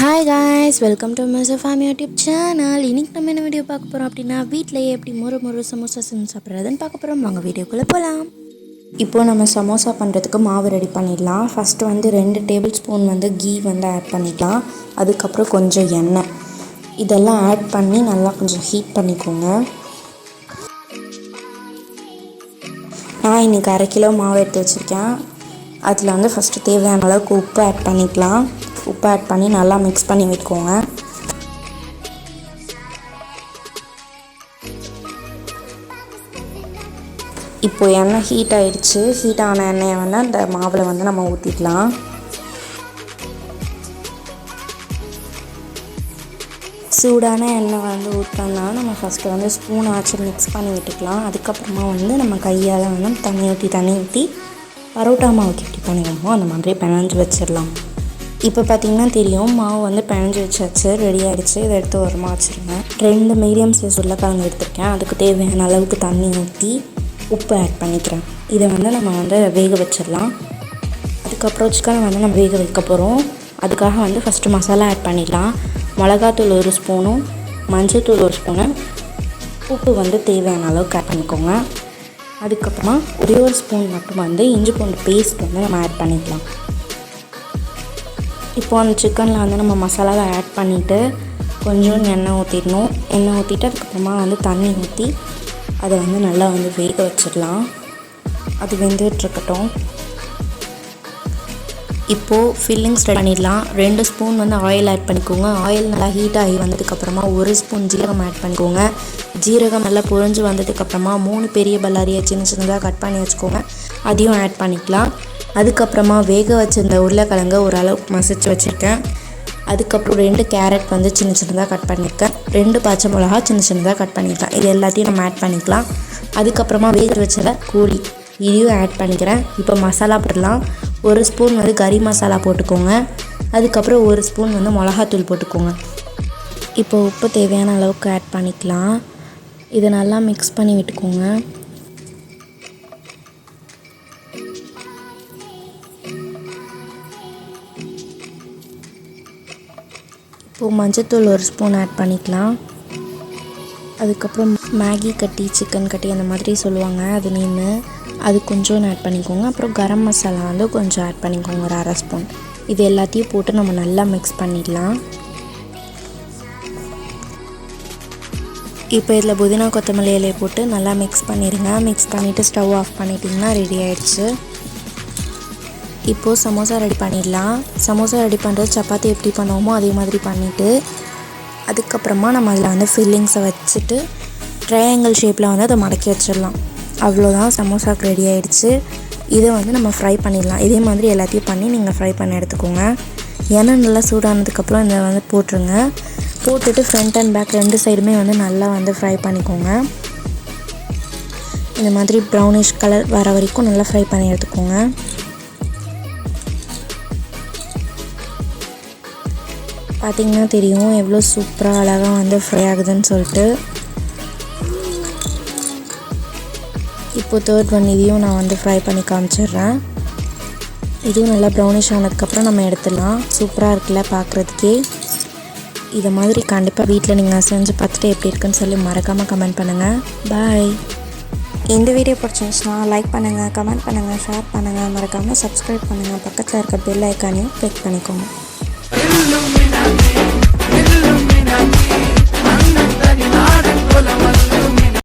Hi guys welcome to Miss Fame YouTube channel இன்னைக்கு நம்ம என்ன வீடியோ பார்க்க போகிறோம் அப்படின்னா வீட்டிலேயே எப்படி முறு முறு சமோசா செஞ்சு சாப்பிட்றதுன்னு பார்க்க போகிறோம் வாங்க வீடியோக்குள்ளே போகலாம் இப்போ நம்ம சமோசா பண்ணுறதுக்கு மாவு ரெடி பண்ணிடலாம். ஃபஸ்ட்டு வந்து ரெண்டு டேபிள் ஸ்பூன் வந்து கீ வந்து ஆட் பண்ணிக்கலாம். அதுக்கப்புறம் கொஞ்சம் எண்ணெய். இதெல்லாம் ஆட் பண்ணி நல்லா கொஞ்சம் ஹீட் பண்ணிக்கோங்க. நான் இன்றைக்கி அரை கிலோ மாவு எடுத்து வச்சுருக்கேன். அதில் வந்து ஃபஸ்ட்டு தேவையான அளவுக்கு உப்பு ஆட் பண்ணிக்கலாம். உப்பு ஆட் பண்ணி நல்லா மிக்ஸ் பண்ணி விட்டுக்கோங்க. இப்போது எண்ணெய் ஹீட் ஆகிடுச்சு ஹீட் ஆன எண்ணெயை வந்து அந்த மாவில் வந்து நம்ம ஊற்றிக்கலாம் சூடான எண்ணெய் வந்து ஊற்றோம்னா நம்ம ஃபஸ்ட்டு வந்து ஸ்பூன் ஆச்சு மிக்ஸ் பண்ணி விட்டுக்கலாம். அதுக்கப்புறமா வந்து நம்ம கையால் வந்து தண்ணி ஊற்றி தண்ணி ஊற்றி பரோட்டா மாவுக்கு எப்படி பண்ணிக்கணுமோ அந்த மாதிரி பிணைஞ்சு வச்சிடலாம். இப்போ பார்த்தீங்கன்னா தெரியும் மாவு வந்து பிணைஞ்சு வச்சாச்சு ரெடி ஆகிடுச்சு இதை எடுத்து உரமாக வச்சுருங்க ரெண்டு மீடியம் சைஸ் உருளைக்கிழங்கு எடுத்திருக்கேன். அதுக்கு தேவையான அளவுக்கு தண்ணி ஊற்றி உப்பு ஆட் பண்ணிக்கிறேன். இதை வந்து நம்ம வந்து வேக வச்சிடலாம். அதுக்கப்புறம் சிக்கனை வந்து நம்ம வேக வைக்க போகிறோம் அதுக்காக வந்து ஃபஸ்ட்டு மசாலா ஆட் பண்ணிடலாம். மிளகாத்தூள் ஒரு ஸ்பூனும் மஞ்சள்தூள் ஒரு ஸ்பூனு உப்பு வந்து தேவையான அளவுக்கு ஆட் பண்ணிக்கோங்க. அதுக்கப்புறமா ஒரே ஒரு ஸ்பூன் மட்டும் வந்து இஞ்சி பூண்டு பேஸ்ட் வந்து நம்ம ஆட் பண்ணிக்கலாம். இப்போ அந்த சிக்கனில் வந்து நம்ம மசாலாவை ஆட் பண்ணிவிட்டு கொஞ்சம் எண்ணெய் ஊற்றிடணும் எண்ணெய் ஊற்றிட்டு அதுக்கப்புறமா வந்து தண்ணி ஊற்றி அதை வந்து நல்லா வந்து வேக வச்சிடலாம். அது வெந்துட்டுருக்கட்டும் இப்போது ஃபில்லிங்ஸ் ரெடி பண்ணிடலாம். ரெண்டு ஸ்பூன் வந்து ஆயில் ஆட் பண்ணிக்கோங்க. ஆயில் நல்லா ஹீட் ஆகி வந்ததுக்கப்புறமா ஒரு ஸ்பூன் ஜீரகம் ஆட் பண்ணிக்கோங்க. ஜீரகம் நல்லா பொறிஞ்சு வந்ததுக்கப்புறமா மூணு பெரிய பல்லாரியை சின்ன சின்னதாக கட் பண்ணி வச்சுக்கோங்க. அதையும் ஆட் பண்ணிக்கலாம். அதுக்கப்புறமா வேக வச்சிருந்த உருளைக்கிழங்க ஓரளவுக்கு மசிச்சு வச்சுருக்கேன். அதுக்கப்புறம் ரெண்டு கேரட் வந்து சின்ன சின்னதாக கட் பண்ணியிருக்கேன். ரெண்டு பச்சை மிளகா சின்ன சின்னதாக கட் பண்ணியிருக்கேன். இது எல்லாத்தையும் நம்ம ஆட் பண்ணிக்கலாம். அதுக்கப்புறமா வேக வச்சத கூலி இதையும் ஆட் பண்ணிக்கிறேன். இப்போ மசாலா போடலாம். ஒரு ஸ்பூன் வந்து கறி மசாலா போட்டுக்கோங்க. அதுக்கப்புறம் ஒரு ஸ்பூன் வந்து மிளகாத்தூள் போட்டுக்கோங்க. இப்போ உப்பு தேவையான அளவுக்கு ஆட் பண்ணிக்கலாம். இதை நல்லா மிக்ஸ் பண்ணி விட்டுக்கோங்க. இப்போது மஞ்சத்தூள் ஒரு ஸ்பூன் ஆட் பண்ணிக்கலாம். அதுக்கப்புறம் மேகி கட்டி சிக்கன் கட்டி அந்த மாதிரி சொல்லுவாங்க அது நேமு அது கொஞ்சம் ஆட் பண்ணிக்கோங்க. அப்புறம் கரம் மசாலா வந்து கொஞ்சம் ஆட் பண்ணிக்கோங்க ஒரு அரை ஸ்பூன். இது எல்லாத்தையும் போட்டு நம்ம நல்லா மிக்ஸ் பண்ணிடலாம் இப்போ இதில் புதினா கொத்தமல்லி இலையை போட்டு நல்லா மிக்ஸ் பண்ணிடுங்க. மிக்ஸ் பண்ணிவிட்டு ஸ்டவ் ஆஃப் பண்ணிட்டிங்கன்னா ரெடி ஆயிடுச்சு. இப்போது சமோசா ரெடி பண்ணிடலாம். சமோசா ரெடி பண்ணுறது சப்பாத்தி எப்படி பண்ணுவோமோ அதே மாதிரி பண்ணிவிட்டு அதுக்கப்புறமா நம்ம அதில் வந்து ஃபில்லிங்ஸை வச்சுட்டு ட்ரையாங்கிள் ஷேப்பில் வந்து அதை மடக்கி வச்சிடலாம். அவ்வளோதான் சமோசாக்கு ரெடி ஆகிடுச்சு இதை வந்து நம்ம ஃப்ரை பண்ணிடலாம். இதே மாதிரி எல்லாத்தையும் பண்ணி நீங்கள் ஃப்ரை பண்ணி எடுத்துக்கோங்க. எண்ணெய் நல்லா சூடானதுக்கப்புறம் இதை வந்து போட்டுருங்க. போட்டுட்டு ஃப்ரண்ட் அண்ட் பேக் ரெண்டு சைடுமே வந்து நல்லா வந்து ஃப்ரை பண்ணிக்கோங்க. இந்த மாதிரி ப்ரௌனிஷ் கலர் வர வரைக்கும் நல்லா ஃப்ரை பண்ணி எடுத்துக்கோங்க. பார்த்திங்கன்னா தெரியும் எவ்வளோ சூப்பராக அழகாக வந்து ஃப்ரை ஆகுதுன்னு சொல்லிட்டு. இப்போ தேர்ட் ஒன் இதையும் நான் வந்து ஃப்ரை பண்ணி காமிச்சிடுறேன். இதுவும் நல்லா ப்ரௌனிஷ் ஆனதுக்கப்புறம் நம்ம எடுத்துடலாம். சூப்பராக இருக்குல்ல பார்க்குறதுக்கே இதை மாதிரி கண்டிப்பாக வீட்டில் நீங்கள் செஞ்சு பார்த்துட்டு எப்படி இருக்குன்னு சொல்லி மறக்காமல் கமெண்ட் பண்ணுங்கள் பாய் இந்த வீடியோ பிடிச்சிருந்துச்சுன்னா லைக் பண்ணுங்கள் கமெண்ட் பண்ணுங்கள் ஷேர் பண்ணுங்கள் மறக்காமல் சப்ஸ்கிரைப் பண்ணுங்கள் பக்கத்தில் இருக்க பெல் ஐக்கானையும் கிளிக் பண்ணிக்கோங்க. மன்னன் தனி நாடன்